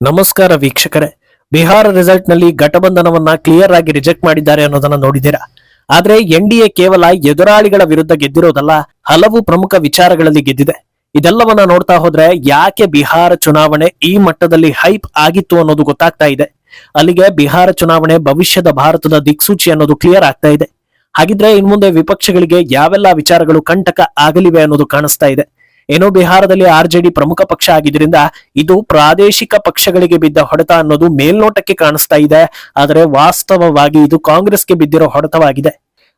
ನಮಸ್ಕಾರ ವೀಕ್ಷಕರೇ. ಬಿಹಾರ ರಿಸಲ್ಟ್ನಲ್ಲಿ ಘಟಬಂಧನವನ್ನ ಕ್ಲಿಯರ್ ಆಗಿ ರಿಜೆಕ್ಟ್ ಮಾಡಿದ್ದಾರೆ ಅನ್ನೋದನ್ನ ನೋಡಿದ್ದೀರಾ? ಆದ್ರೆ ಎನ್ ಡಿ ಎ ಕೇವಲ ಎದುರಾಳಿಗಳ ವಿರುದ್ಧ ಗೆದ್ದಿರೋದಲ್ಲ, ಹಲವು ಪ್ರಮುಖ ವಿಚಾರಗಳಲ್ಲಿ ಗೆದ್ದಿದೆ. ಇದೆಲ್ಲವನ್ನ ನೋಡ್ತಾ ಹೋದ್ರೆ ಯಾಕೆ ಬಿಹಾರ ಚುನಾವಣೆ ಈ ಮಟ್ಟದಲ್ಲಿ ಹೈಪ್ ಆಗಿತ್ತು ಅನ್ನೋದು ಗೊತ್ತಾಗ್ತಾ ಇದೆ. ಅಲ್ಲಿಗೆ ಬಿಹಾರ ಚುನಾವಣೆ ಭವಿಷ್ಯದ ಭಾರತದ ದಿಕ್ಸೂಚಿ ಅನ್ನೋದು ಕ್ಲಿಯರ್ ಆಗ್ತಾ ಇದೆ. ಹಾಗಿದ್ರೆ ಇನ್ಮುಂದೆ ವಿಪಕ್ಷಗಳಿಗೆ ಯಾವೆಲ್ಲ ವಿಚಾರಗಳು ಕಂಟಕ ಆಗಲಿವೆ ಅನ್ನೋದು ಕಾಣಿಸ್ತಾ ಇದೆ. ಏನೋ ಬಿಹಾರದಲ್ಲಿ ಆರ್ಜೆಡಿ ಪ್ರಮುಖ ಪಕ್ಷ ಆಗಿದ್ರಿಂದ ಇದು ಪ್ರಾದೇಶಿಕ ಪಕ್ಷಗಳಿಗೆ ಬಿದ್ದ ಹೊಡೆತ ಅನ್ನೋದು ಮೇಲ್ನೋಟಕ್ಕೆ ಕಾಣಿಸ್ತಾ ಇದೆ. ಆದರೆ ವಾಸ್ತವವಾಗಿ ಇದು ಕಾಂಗ್ರೆಸ್ಗೆ ಬಿದ್ದಿರೋ ಹೊಡೆತವಾಗಿದೆ.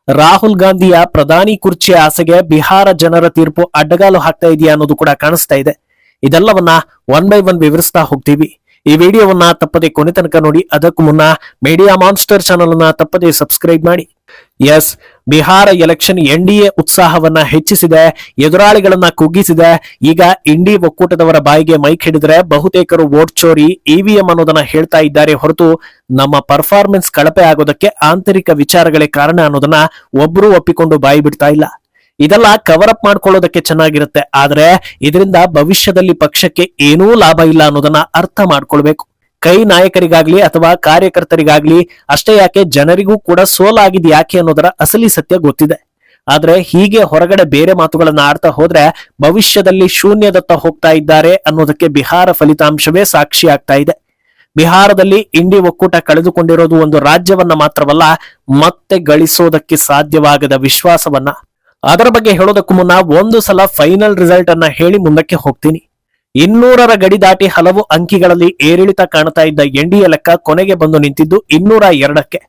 ರಾಹುಲ್ ಗಾಂಧಿಯ ಪ್ರಧಾನಿ ಕುರ್ಚಿ ಆಸೆಗೆ ಬಿಹಾರ ಜನರ ತೀರ್ಪು ಅಡ್ಡಗಾಲು ಹಾಕ್ತಾ ಇದೆಯಾ ಅನ್ನೋದು ಕೂಡ ಕಾಣಿಸ್ತಾ ಇದೆ. ಇದೆಲ್ಲವನ್ನ ಒನ್ ಬೈ ಒನ್ ವಿವರಿಸ್ತಾ ಹೋಗ್ತೀವಿ. ಈ ವಿಡಿಯೋವನ್ನ ತಪ್ಪದೆ ಕೊನೆ ತನಕ ನೋಡಿ. ಅದಕ್ಕೂ ಮುನ್ನ ಮೀಡಿಯಾ ಮಾನ್ಸ್ಟರ್ ಚಾನಲ್ ಅನ್ನ ತಪ್ಪದೆ ಸಬ್ಸ್ಕ್ರೈಬ್ ಮಾಡಿ. Yes Bihar election N D A ಉತ್ಸಾಹವನ್ನ ಹೆಚ್ಚಿಸಿದೆ, ಎದುರಾಳಿಗಳನ್ನ ಕುಗ್ಗಿಸಿದೆ. ಈಗ ಇಂಡಿ ಒಕ್ಕೂಟದವರ ಬಾಯಿಗೆ ಮೈಕ್ ಹಿಡಿದ್ರೆ ಬಹುತೇಕರು ವೋಟ್ ಚೋರಿ, ಇವಿಎಂ ಅನ್ನೋದನ್ನ ಹೇಳ್ತಾ ಇದ್ದಾರೆ ಹೊರತು ನಮ್ಮ ಪರ್ಫಾರ್ಮೆನ್ಸ್ ಕಳಪೆ ಆಗೋದಕ್ಕೆ ಆಂತರಿಕ ವಿಚಾರಗಳೇ ಕಾರಣ ಅನ್ನೋದನ್ನ ಒಬ್ರು ಒಪ್ಪಿಕೊಂಡು ಬಾಯಿ ಬಿಡ್ತಾ ಇಲ್ಲ. ಇದೆಲ್ಲ ಕವರ್ ಅಪ್ ಮಾಡ್ಕೊಳ್ಳೋದಕ್ಕೆ ಚೆನ್ನಾಗಿರುತ್ತೆ, ಆದ್ರೆ ಇದರಿಂದ ಭವಿಷ್ಯದಲ್ಲಿ ಪಕ್ಷಕ್ಕೆ ಏನೂ ಲಾಭ ಇಲ್ಲ ಅನ್ನೋದನ್ನ ಅರ್ಥ ಮಾಡ್ಕೊಳ್ಬೇಕು. ಕೈ ನಾಯಕರಿಗಾಗ್ಲಿ ಅಥವಾ ಕಾರ್ಯಕರ್ತರಿಗಾಗ್ಲಿ ಅಷ್ಟೇ ಯಾಕೆ ಜನರಿಗೂ ಕೂಡ ಸೋಲಾಗಿದೆ ಯಾಕೆ ಅನ್ನೋದರ ಅಸಲಿ ಸತ್ಯ ಗೊತ್ತಿದೆ. ಆದ್ರೆ ಹೀಗೆ ಹೊರಗಡೆ ಬೇರೆ ಮಾತುಗಳನ್ನ ಆಡ್ತಾ ಹೋದ್ರೆ ಭವಿಷ್ಯದಲ್ಲಿ ಶೂನ್ಯದತ್ತ ಹೋಗ್ತಾ ಇದ್ದಾರೆ ಅನ್ನೋದಕ್ಕೆ ಬಿಹಾರ ಫಲಿತಾಂಶವೇ ಸಾಕ್ಷಿ ಆಗ್ತಾ ಇದೆ. ಬಿಹಾರದಲ್ಲಿ ಇಂಡಿ ಒಕ್ಕೂಟ ಕಳೆದುಕೊಂಡಿರೋದು ಒಂದು ರಾಜ್ಯವನ್ನ ಮಾತ್ರವಲ್ಲ, ಮತ್ತೆ ಗಳಿಸೋದಕ್ಕೆ ಸಾಧ್ಯವಾಗದ ವಿಶ್ವಾಸವನ್ನ. ಅದರ ಬಗ್ಗೆ ಹೇಳೋದಕ್ಕೂ ಮುನ್ನ ಒಂದು ಸಲ ಫೈನಲ್ ರಿಸಲ್ಟ್ ಅನ್ನ ಹೇಳಿ ಮುಂದಕ್ಕೆ ಹೋಗ್ತೀನಿ. ಇನ್ನೂರರ ಗಡಿ ದಾಟಿ ಹಲವು ಅಂಕಿಗಳಲ್ಲಿ ಏರಿಳಿತ ಕಾಣ್ತಾ ಇದ್ದ ಎನ್ಡಿಎ ಲೆಕ್ಕ ಕೊನೆಗೆ ಬಂದು ನಿಂತಿದ್ದು ಇನ್ನೂರ ಎರಡಕ್ಕೆ.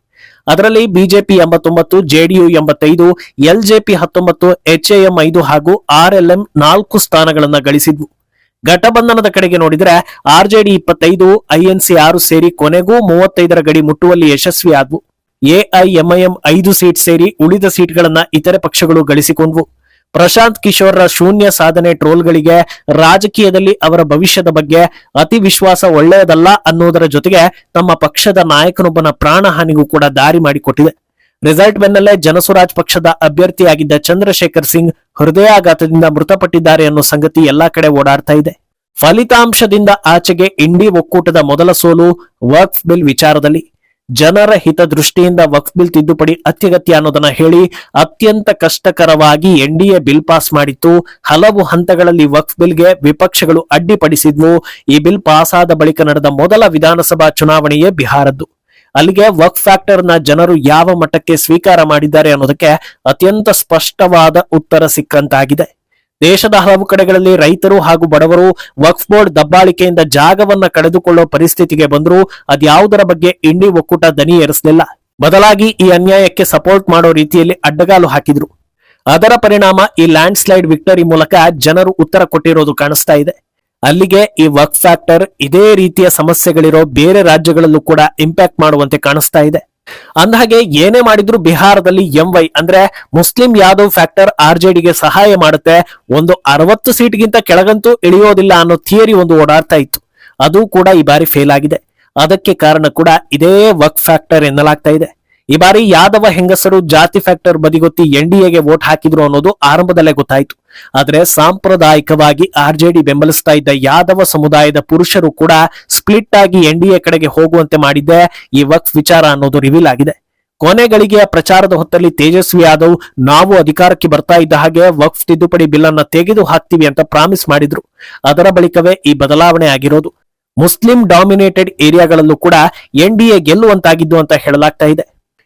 ಅದರಲ್ಲಿ ಬಿಜೆಪಿ ಎಂಬತ್ತೊಂಬತ್ತು, ಜೆಡಿಯು ಎಂಬತ್ತೈದು ಎಲ್ಜೆಪಿ ಹತ್ತೊಂಬತ್ತು ಎಚ್ಎಎಂ ಐದು ಹಾಗೂ ಆರ್ಎಲ್ಎಂ ನಾಲ್ಕು ಸ್ಥಾನಗಳನ್ನು ಗಳಿಸಿದ್ವು. ಘಟಬಂಧನದ ಕಡೆಗೆ ನೋಡಿದರೆ ಆರ್ಜೆಡಿ ಇಪ್ಪತ್ತೈದು ಐಎನ್ಸಿ ಆರು ಸೇರಿ ಕೊನೆಗೂ ಮೂವತ್ತೈದರ ಗಡಿ ಮುಟ್ಟುವಲ್ಲಿ ಯಶಸ್ವಿ ಆದ್ವು ಎಐಎಂಐಎಂ ಐದು ಸೀಟ್ ಸೇರಿ ಉಳಿದ ಸೀಟ್ಗಳನ್ನ ಇತರೆ ಪಕ್ಷಗಳು ಗಳಿಸಿಕೊಂಡ್ವು. ಪ್ರಶಾಂತ್ ಕಿಶೋರ್ರ ಶೂನ್ಯ ಸಾಧನೆ ಟ್ರೋಲ್ಗಳಿಗೆ ರಾಜಕೀಯದಲ್ಲಿ ಅವರ ಭವಿಷ್ಯದ ಬಗ್ಗೆ ಅತಿ ವಿಶ್ವಾಸ ಒಳ್ಳೆಯದಲ್ಲ ಅನ್ನೋದರ ಜೊತೆಗೆ ತಮ್ಮ ಪಕ್ಷದ ನಾಯಕನೊಬ್ಬನ ಪ್ರಾಣಹಾನಿಗೂ ಕೂಡ ದಾರಿ ಮಾಡಿಕೊಟ್ಟಿದೆ. ರಿಸಲ್ಟ್ ಬೆನ್ನಲ್ಲೇ ಜನಸುರಾಜ್ ಪಕ್ಷದ ಅಭ್ಯರ್ಥಿಯಾಗಿದ್ದ ಚಂದ್ರಶೇಖರ್ ಸಿಂಗ್ ಹೃದಯಾಘಾತದಿಂದ ಮೃತಪಟ್ಟಿದ್ದಾರೆ ಅನ್ನೋ ಸಂಗತಿ ಎಲ್ಲಾ ಕಡೆ ಓಡಾಡ್ತಾ ಇದೆ. ಫಲಿತಾಂಶದಿಂದ ಆಚೆಗೆ ಇಂಡಿ ಒಕ್ಕೂಟದ ಮೊದಲ ಸೋಲು, ವರ್ಕ್ ಬಿಲ್ ವಿಚಾರದಲ್ಲಿ. ಜನರ ಹಿತದೃಷ್ಟಿಯಿಂದ ವಕ್ಫ್ ಬಿಲ್ ತಿದ್ದುಪಡಿ ಅತ್ಯಗತ್ಯ ಅನ್ನೋದನ್ನ ಹೇಳಿ ಅತ್ಯಂತ ಕಷ್ಟಕರವಾಗಿ ಎನ್ಡಿಎ ಬಿಲ್ ಪಾಸ್ ಮಾಡಿತ್ತು. ಹಲವು ಹಂತಗಳಲ್ಲಿ ವಕ್ಫ್ ಬಿಲ್ಗೆ ವಿಪಕ್ಷಗಳು ಅಡ್ಡಿಪಡಿಸಿದ್ವು. ಈ ಬಿಲ್ ಪಾಸ್ ಆದ ಬಳಿಕ ನಡೆದ ಮೊದಲ ವಿಧಾನಸಭಾ ಚುನಾವಣೆಯೇ ಬಿಹಾರದ್ದು. ಅಲ್ಲಿಗೆ ವಕ್ ಫ್ಯಾಕ್ಟರ್ನ ಜನರು ಯಾವ ಮಟ್ಟಕ್ಕೆ ಸ್ವೀಕಾರ ಮಾಡಿದ್ದಾರೆ ಅನ್ನೋದಕ್ಕೆ ಅತ್ಯಂತ ಸ್ಪಷ್ಟವಾದ ಉತ್ತರ ಸಿಕ್ಕಂತಾಗಿದೆ. ದೇಶದ ಹಲವು ಕಡೆಗಳಲ್ಲಿ ರೈತರು ಹಾಗೂ ಬಡವರು ವಕ್ಫ್ ಬೋರ್ಡ್ ದಬ್ಬಾಳಿಕೆಯಿಂದ ಜಾಗವನ್ನ ಕಳೆದುಕೊಳ್ಳೋ ಪರಿಸ್ಥಿತಿಗೆ ಬಂದರೂ. ಅದ್ಯಾವುದರ ಬಗ್ಗೆ ಇಂಡಿ ಒಕ್ಕೂಟ ದನಿ ಏರಿಸಲಿಲ್ಲ. ಬದಲಾಗಿ ಈ ಅನ್ಯಾಯಕ್ಕೆ ಸಪೋರ್ಟ್ ಮಾಡೋ ರೀತಿಯಲ್ಲಿ ಅಡ್ಡಗಾಲು ಹಾಕಿದ್ರು. ಅದರ ಪರಿಣಾಮ ಈ ಲ್ಯಾಂಡ್ ಸ್ಲೈಡ್ ವಿಕ್ಟರಿ ಮೂಲಕ ಜನರು ಉತ್ತರ ಕೊಟ್ಟಿರೋದು ಕಾಣಿಸ್ತಾ ಇದೆ. ಅಲ್ಲಿಗೆ ಈ ವರ್ಕ್ ಫ್ಯಾಕ್ಟರ್ ಇದೇ ರೀತಿಯ ಸಮಸ್ಯೆಗಳಿರೋ ಬೇರೆ ರಾಜ್ಯಗಳಲ್ಲೂ ಕೂಡ ಇಂಪ್ಯಾಕ್ಟ್ ಮಾಡುವಂತೆ ಕಾಣಿಸ್ತಾ ಇದೆ. ಅಂದಹಾಗೆ ಏನೇ ಮಾಡಿದ್ರು ಬಿಹಾರದಲ್ಲಿ ಎಂವೈ ಅಂದ್ರೆ Muslim Yadav factor R J ಡಿಗೆ ಸಹಾಯ ಮಾಡುತ್ತೆ. ಒಂದು ಅರವತ್ತು ಸೀಟ್ಗಿಂತ ಕೆಳಗಂತೂ ಇಳಿಯೋದಿಲ್ಲ ಅನ್ನೋ ಥಿಯರಿ ಒಂದು ಓಡಾಡ್ತಾ ಇತ್ತು. ಅದು ಕೂಡ ಈ ಬಾರಿ ಫೇಲ್ ಆಗಿದೆ. ಅದಕ್ಕೆ ಕಾರಣ ಕೂಡ ಇದೇ ವರ್ಕ್ ಫ್ಯಾಕ್ಟರ್ ಎನ್ನಲಾಗ್ತಾ ಇದೆ. ಈ ಬಾರಿ ಯಾದವ ಹೆಂಗಸರು ಜಾತಿ ಫ್ಯಾಕ್ಟರ್ ಬದಿಗೊತ್ತಿ ಎನ್ಡಿಎಗೆ ವೋಟ್ ಹಾಕಿದ್ರು ಅನ್ನೋದು ಆರಂಭದಲ್ಲೇ ಗೊತ್ತಾಯ್ತು. ಆದ್ರೆ ಸಾಂಪ್ರದಾಯಿಕವಾಗಿ ಆರ್ಜೆಡಿ ಬೆಂಬಲಿಸ್ತಾ ಇದ್ದ ಯಾದವ ಸಮುದಾಯದ ಪುರುಷರು ಕೂಡ ಸ್ಪ್ಲಿಟ್ ಆಗಿ ಎನ್ಡಿಎ ಕಡೆಗೆ ಹೋಗುವಂತೆ ಮಾಡಿದ್ದೆ. ಈ ವಕ್ಫ್ ವಿಚಾರ ಅನ್ನೋದು ರಿವೀಲ್ ಆಗಿದೆ. ಕೊನೆ ಗಳಿಗೆಯ ಪ್ರಚಾರದ ಹೊತ್ತಲ್ಲಿ ತೇಜಸ್ವಿ ಯಾದವ್ ನಾವು ಅಧಿಕಾರಕ್ಕೆ ಬರ್ತಾ ಇದ್ದ ಹಾಗೆ ವಕ್ಫ್ ತಿದ್ದುಪಡಿ ಬಿಲ್ ತೆಗೆದು ಹಾಕ್ತೀವಿ ಅಂತ ಪ್ರಾಮಿಸ್ ಮಾಡಿದ್ರು. ಅದರ ಬಳಿಕವೇ ಈ ಬದಲಾವಣೆ ಆಗಿರೋದು. ಮುಸ್ಲಿಂ ಡಾಮಿನೇಟೆಡ್ ಏರಿಯಾಗಳಲ್ಲೂ ಕೂಡ ಎನ್ಡಿಎ ಗೆಲ್ಲುವಂತಾಗಿದ್ದು ಅಂತ ಹೇಳಲಾಗ್ತಾ ಇದೆ.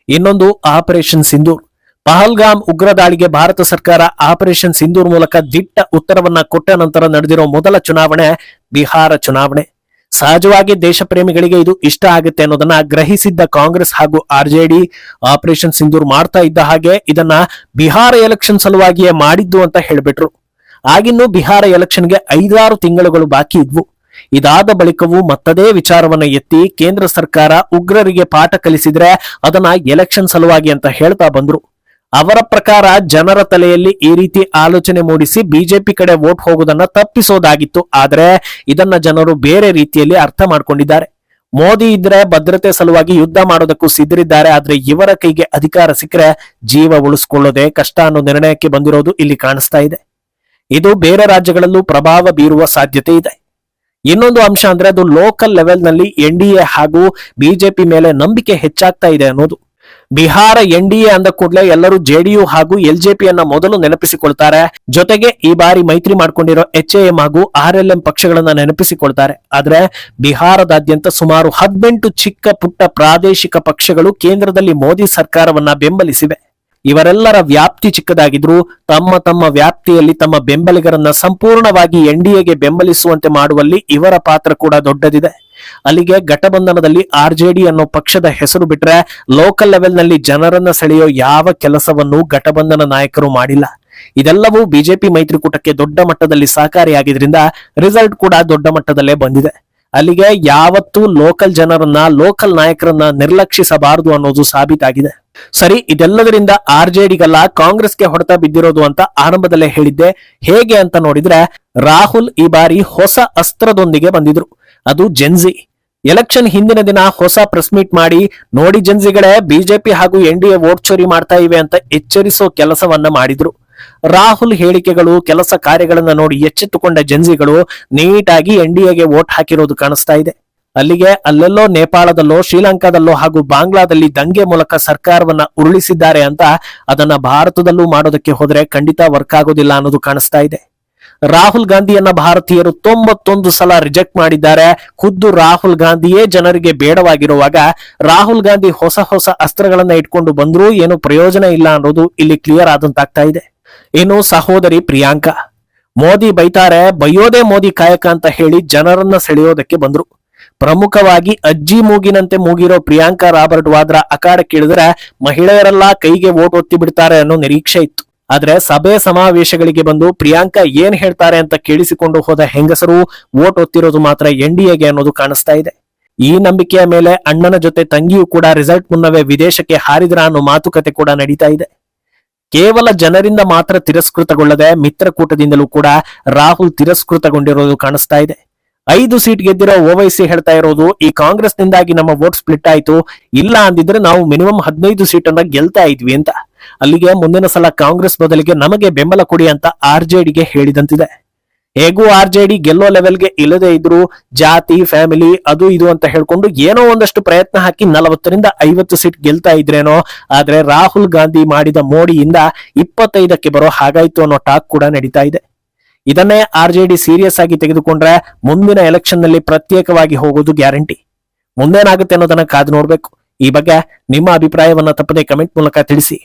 ಇನ್ನೊಂದು ಆಪರೇಷನ್ ಸಿಂಧೂರ್. ಪಹಲ್ಗಾಮ್ ಉಗ್ರ ದಾಳಿಗೆ ಭಾರತ ಸರ್ಕಾರ ಆಪರೇಷನ್ ಸಿಂಧೂರ್ ಮೂಲಕ ದಿಟ್ಟ ಉತ್ತರವನ್ನ ಕೊಟ್ಟ ನಂತರ ನಡೆದಿರೋ ಮೊದಲ ಚುನಾವಣೆ ಬಿಹಾರ ಚುನಾವಣೆ. ಸಹಜವಾಗಿ ದೇಶ ಪ್ರೇಮಿಗಳಿಗೆ ಇದು ಇಷ್ಟ ಆಗುತ್ತೆ ಅನ್ನೋದನ್ನ ಗ್ರಹಿಸಿದ್ದ ಕಾಂಗ್ರೆಸ್ ಹಾಗೂ ಆರ್ಜೆಡಿ ಆಪರೇಷನ್ ಸಿಂಧೂರ್ ಮಾಡ್ತಾ ಇದ್ದ ಹಾಗೆ ಇದನ್ನ ಬಿಹಾರ ಎಲೆಕ್ಷನ್ ಸಲುವಾಗಿಯೇ ಮಾಡಿದ್ದು ಅಂತ ಹೇಳ್ಬಿಟ್ರು. ಆಗಿನ್ನೂ ಬಿಹಾರ ಎಲೆಕ್ಷನ್ಗೆ ಐದಾರು ತಿಂಗಳುಗಳು ಬಾಕಿ ಇದ್ವು. ಇದಾದ ಬಳಿಕವೂ ಮತ್ತದೇ ವಿಚಾರವನ್ನ ಎತ್ತಿ ಕೇಂದ್ರ ಸರ್ಕಾರ ಉಗ್ರರಿಗೆ ಪಾಠ ಕಲಿಸಿದ್ರೆ ಅದನ್ನ ಎಲೆಕ್ಷನ್ ಸಲುವಾಗಿ ಅಂತ ಹೇಳ್ತಾ ಬಂದ್ರು. ಅವರ ಪ್ರಕಾರ ಜನರ ತಲೆಯಲ್ಲಿ ಈ ರೀತಿ ಆಲೋಚನೆ ಮೂಡಿಸಿ ಬಿಜೆಪಿ ಕಡೆ ವೋಟ್ ಹೋಗೋದನ್ನ ತಪ್ಪಿಸೋದಾಗಿತ್ತು. ಆದ್ರೆ ಇದನ್ನ ಜನರು ಬೇರೆ ರೀತಿಯಲ್ಲಿ ಅರ್ಥ ಮಾಡ್ಕೊಂಡಿದ್ದಾರೆ. ಮೋದಿ ಇದ್ರೆ ಭದ್ರತೆ ಸಲುವಾಗಿ ಯುದ್ಧ ಮಾಡೋದಕ್ಕೂ ಸಿದ್ಧರಿದ್ದಾರೆ. ಆದ್ರೆ ಇವರ ಕೈಗೆ ಅಧಿಕಾರ ಸಿಕ್ಕರೆ ಜೀವ ಉಳಿಸ್ಕೊಳ್ಳೋದೆ ಕಷ್ಟ ಅನ್ನೋ ನಿರ್ಣಯಕ್ಕೆ ಬಂದಿರೋದು ಇಲ್ಲಿ ಕಾಣಿಸ್ತಾ ಇದೆ. ಇದು ಬೇರೆ ರಾಜ್ಯಗಳಲ್ಲೂ ಪ್ರಭಾವ ಬೀರುವ ಸಾಧ್ಯತೆ ಇದೆ. ಇನ್ನೊಂದು ಅಂಶ ಅಂದ್ರೆ ಅದು ಲೋಕಲ್ ಲೆವೆಲ್ನಲ್ಲಿ ಎನ್ ಡಿ ಹಾಗೂ ಬಿಜೆಪಿ ಮೇಲೆ ನಂಬಿಕೆ ಹೆಚ್ಚಾಗ್ತಾ ಇದೆ ಅನ್ನೋದು. ಬಿಹಾರ ಎನ್ ಡಿ ಅಂದ ಕೂಡಲೇ ಎಲ್ಲರೂ ಜೆಡಿಯು ಹಾಗೂ ಎಲ್ಜೆಪಿ ಅನ್ನ ಮೊದಲು ನೆನಪಿಸಿಕೊಳ್ತಾರೆ. ಜೊತೆಗೆ ಈ ಬಾರಿ ಮೈತ್ರಿ ಮಾಡ್ಕೊಂಡಿರೋ ಎಚ್ ಹಾಗೂ ಆರ್ ಎಲ್ ಎಂ ಪಕ್ಷಗಳನ್ನ ನೆನಪಿಸಿಕೊಳ್ತಾರೆ. ಆದ್ರೆ ಬಿಹಾರದಾದ್ಯಂತ ಸುಮಾರು ಹದಿನೆಂಟು ಚಿಕ್ಕ ಪುಟ್ಟ ಪ್ರಾದೇಶಿಕ ಪಕ್ಷಗಳು ಕೇಂದ್ರದಲ್ಲಿ ಮೋದಿ ಸರ್ಕಾರವನ್ನ ಬೆಂಬಲಿಸಿವೆ. ಇವರೆಲ್ಲರ ವ್ಯಾಪ್ತಿ ಚಿಕ್ಕದಾಗಿದ್ರು ತಮ್ಮ ತಮ್ಮ ವ್ಯಾಪ್ತಿಯಲ್ಲಿ ತಮ್ಮ ಬೆಂಬಲಿಗರನ್ನ ಸಂಪೂರ್ಣವಾಗಿ ಎನ್ಡಿಎಗೆ ಬೆಂಬಲಿಸುವಂತೆ ಮಾಡುವಲ್ಲಿ ಇವರ ಪಾತ್ರ ಕೂಡ ದೊಡ್ಡದಿದೆ. ಅಲ್ಲಿಗೆ ಘಟಬಂಧನದಲ್ಲಿ ಆರ್ಜೆಡಿ ಅನ್ನೋ ಪಕ್ಷದ ಹೆಸರು ಬಿಟ್ರೆ ಲೋಕಲ್ ಲೆವೆಲ್ನಲ್ಲಿ ಜನರನ್ನ ಸೆಳೆಯೋ ಯಾವ ಕೆಲಸವನ್ನು ಘಟಬಂಧನ ನಾಯಕರು ಮಾಡಿಲ್ಲ. ಇದೆಲ್ಲವೂ ಬಿಜೆಪಿ ಮೈತ್ರಿಕೂಟಕ್ಕೆ ದೊಡ್ಡ ಮಟ್ಟದಲ್ಲಿ ಸಹಕಾರಿಯಾಗಿದ್ರಿಂದ ರಿಸಲ್ಟ್ ಕೂಡ ದೊಡ್ಡ ಮಟ್ಟದಲ್ಲೇ ಬಂದಿದೆ. ಅಲ್ಲಿಗೆ ಯಾವತ್ತೂ ಲೋಕಲ್ ಜನರನ್ನ ಲೋಕಲ್ ನಾಯಕರನ್ನ ನಿರ್ಲಕ್ಷಿಸಬಾರದು ಅನ್ನೋದು ಸಾಬೀತಾಗಿದೆ. ಸರಿ, ಇದೆಲ್ಲದರಿಂದ ಆರ್ ಜೆಡಿಗಲ್ಲ ಕಾಂಗ್ರೆಸ್ಗೆ ಹೊಡೆತ ಬಿದ್ದಿರೋದು ಅಂತ ಆರಂಭದಲ್ಲೇ ಹೇಳಿದ್ದೆ. ಹೇಗೆ ಅಂತ ನೋಡಿದ್ರೆ ರಾಹುಲ್ ಈ ಬಾರಿ ಹೊಸ ಅಸ್ತ್ರದೊಂದಿಗೆ ಬಂದಿದ್ರು. ಅದು ಜೆನ್ಜಿ ಎಲೆಕ್ಷನ್ ಹಿಂದಿನ ದಿನ ಹೊಸ ಪ್ರೆಸ್ ಮೀಟ್ ಮಾಡಿ, ನೋಡಿ ಜೆನ್ಜಿಗಳೇ ಬಿಜೆಪಿ ಹಾಗೂ ಎನ್ ಡಿ ಎ ವೋಟ್ ಚೋರಿ ಮಾಡ್ತಾ ಇವೆ ಅಂತ ಎಚ್ಚರಿಸೋ ಕೆಲಸವನ್ನ ಮಾಡಿದ್ರು. ರಾಹುಲ್ ಹೇಳಿಕೆಗಳು, ಕೆಲಸ ಕಾರ್ಯಗಳನ್ನ ನೋಡಿ ಎಚ್ಚೆತ್ತುಕೊಂಡ ಜನ್ಸಿಗಳು ನೀಟಾಗಿ ಎನ್ ಡಿ ಎಗೆ ವೋಟ್ ಹಾಕಿರೋದು ಕಾಣಿಸ್ತಾ ಇದೆ. ಅಲ್ಲಿಗೆ ಅಲ್ಲೆಲ್ಲೋ ನೇಪಾಳದಲ್ಲೋ, ಶ್ರೀಲಂಕಾದಲ್ಲೋ ಹಾಗೂ ಬಾಂಗ್ಲಾದಲ್ಲಿ ದಂಗೆ ಮೂಲಕ ಸರ್ಕಾರವನ್ನ ಉರುಳಿಸಿದ್ದಾರೆ ಅಂತ ಅದನ್ನ ಭಾರತದಲ್ಲೂ ಮಾಡೋದಕ್ಕೆ ಹೋದ್ರೆ ಖಂಡಿತ ವರ್ಕ್ ಆಗೋದಿಲ್ಲ ಅನ್ನೋದು ಕಾಣಿಸ್ತಾ ಇದೆ. ರಾಹುಲ್ ಗಾಂಧಿಯನ್ನ ಭಾರತೀಯರು ತೊಂಬತ್ತೊಂದು ಸಲ ರಿಜೆಕ್ಟ್ ಮಾಡಿದ್ದಾರೆ. ಖುದ್ದು ರಾಹುಲ್ ಗಾಂಧಿಯೇ ಜನರಿಗೆ ಬೇಡವಾಗಿರುವಾಗ ರಾಹುಲ್ ಗಾಂಧಿ ಹೊಸ ಹೊಸ ಅಸ್ತ್ರಗಳನ್ನ ಇಟ್ಕೊಂಡು ಬಂದ್ರೂ ಏನು ಪ್ರಯೋಜನ ಇಲ್ಲ ಅನ್ನೋದು ಇಲ್ಲಿ ಕ್ಲಿಯರ್ ಆದಂತಾಗ್ತಾ ಇದೆ. ಇನ್ನು ಸಹೋದರಿ ಪ್ರಿಯಾಂಕಾ, ಮೋದಿ ಬೈತಾರೆ, ಬೈಯೋದೇ ಮೋದಿ ಕಾಯಕ ಅಂತ ಹೇಳಿ ಜನರನ್ನ ಸೆಳೆಯೋದಕ್ಕೆ ಬಂದ್ರು. ಪ್ರಮುಖವಾಗಿ ಅಜ್ಜಿ ಮೂಗಿನಂತೆ ಮೂಗಿರೋ ಪ್ರಿಯಾಂಕಾ ರಾಬರ್ಟ್ ವಾದ್ರಾ ಕೇಳಿದ್ರೆ ಮಹಿಳೆಯರೆಲ್ಲ ಕೈಗೆ ವೋಟ್ ಒತ್ತಿ ಬಿಡ್ತಾರೆ ಅನ್ನೋ ನಿರೀಕ್ಷೆ ಇತ್ತು. ಆದ್ರೆ ಸಭೆ ಸಮಾವೇಶಗಳಿಗೆ ಬಂದು ಪ್ರಿಯಾಂಕಾ ಏನ್ ಹೇಳ್ತಾರೆ ಅಂತ ಕೇಳಿಸಿಕೊಂಡು ಹೋದ ಹೆಂಗಸರು ಓಟ್ ಒತ್ತಿರೋದು ಮಾತ್ರ ಎನ್ ಡಿ ಅನ್ನೋದು ಕಾಣಿಸ್ತಾ ಇದೆ. ಈ ನಂಬಿಕೆಯ ಮೇಲೆ ಅಣ್ಣನ ಜೊತೆ ತಂಗಿಯೂ ಕೂಡ ರಿಸಲ್ಟ್ ಮುನ್ನವೇ ವಿದೇಶಕ್ಕೆ ಹಾರಿದ್ರ ಅನ್ನೋ ಮಾತುಕತೆ ಕೂಡ ನಡೀತಾ ಇದೆ. ಕೇವಲ ಜನರಿಂದ ಮಾತ್ರ ತಿರಸ್ಕೃತಗೊಳ್ಳದೆ ಮಿತ್ರಕೂಟದಿಂದಲೂ ಕೂಡ ರಾಹುಲ್ ತಿರಸ್ಕೃತಗೊಂಡಿರೋದು ಕಾಣಿಸ್ತಾ ಇದೆ. ಐದು ಸೀಟ್ ಗೆದ್ದಿರೋ ಓವೈಸಿ ಹೇಳ್ತಾ ಇರೋದು, ಈ ಕಾಂಗ್ರೆಸ್ ನಿಂದಾಗಿ ನಮ್ಮ ವೋಟ್ ಸ್ಪ್ಲಿಟ್ ಆಯ್ತು, ಇಲ್ಲ ಅಂದಿದ್ರೆ ನಾವು ಮಿನಿಮಮ್ ಹದಿನೈದು ಸೀಟ್ ಅನ್ನ ಗೆಲ್ತಾ ಇದ್ವಿ ಅಂತ. ಅಲ್ಲಿಗೆ ಮುಂದಿನ ಸಲ ಕಾಂಗ್ರೆಸ್ ಬದಲಿಗೆ ನಮಗೆ ಬೆಂಬಲ ಕೊಡಿ ಅಂತ ಆರ್ಗೆ ಹೇಳಿದಂತಿದೆ. ಹೇಗೂ ಆರ್ ಜೆ ಡಿ ಗೆಲ್ಲೋ ಲೆವೆಲ್ಗೆ ಇಲ್ಲದೆ ಇದ್ರು ಜಾತಿ, ಫ್ಯಾಮಿಲಿ ಅದು ಇದು ಅಂತ ಹೇಳ್ಕೊಂಡು ಏನೋ ಒಂದಷ್ಟು ಪ್ರಯತ್ನ ಹಾಕಿ ನಲವತ್ತರಿಂದ ಐವತ್ತು ಸೀಟ್ ಗೆಲ್ತಾ ಇದ್ರೇನೋ, ಆದ್ರೆ ರಾಹುಲ್ ಗಾಂಧಿ ಮಾಡಿದ ಮೋಡಿಯಿಂದ ಇಪ್ಪತ್ತೈದಕ್ಕೆ ಬರೋ ಹಾಗಾಯ್ತು ಅನ್ನೋ ಟಾಕ್ ಕೂಡ ನಡೀತಾ ಇದೆ. ಇದನ್ನೇ ಆರ್ ಜೆ ಡಿ ಸೀರಿಯಸ್ ಆಗಿ ತೆಗೆದುಕೊಂಡ್ರೆ ಮುಂದಿನ ಎಲೆಕ್ಷನ್ನಲ್ಲಿ ಪ್ರತ್ಯೇಕವಾಗಿ ಹೋಗೋದು ಗ್ಯಾರಂಟಿ. ಮುಂದೇನಾಗುತ್ತೆ ಅನ್ನೋದನ್ನ ಕಾದು ನೋಡ್ಬೇಕು. ಈ ಬಗ್ಗೆ ನಿಮ್ಮ ಅಭಿಪ್ರಾಯವನ್ನ ತಪ್ಪದೆ ಕಮೆಂಟ್ ಮೂಲಕ ತಿಳಿಸಿ.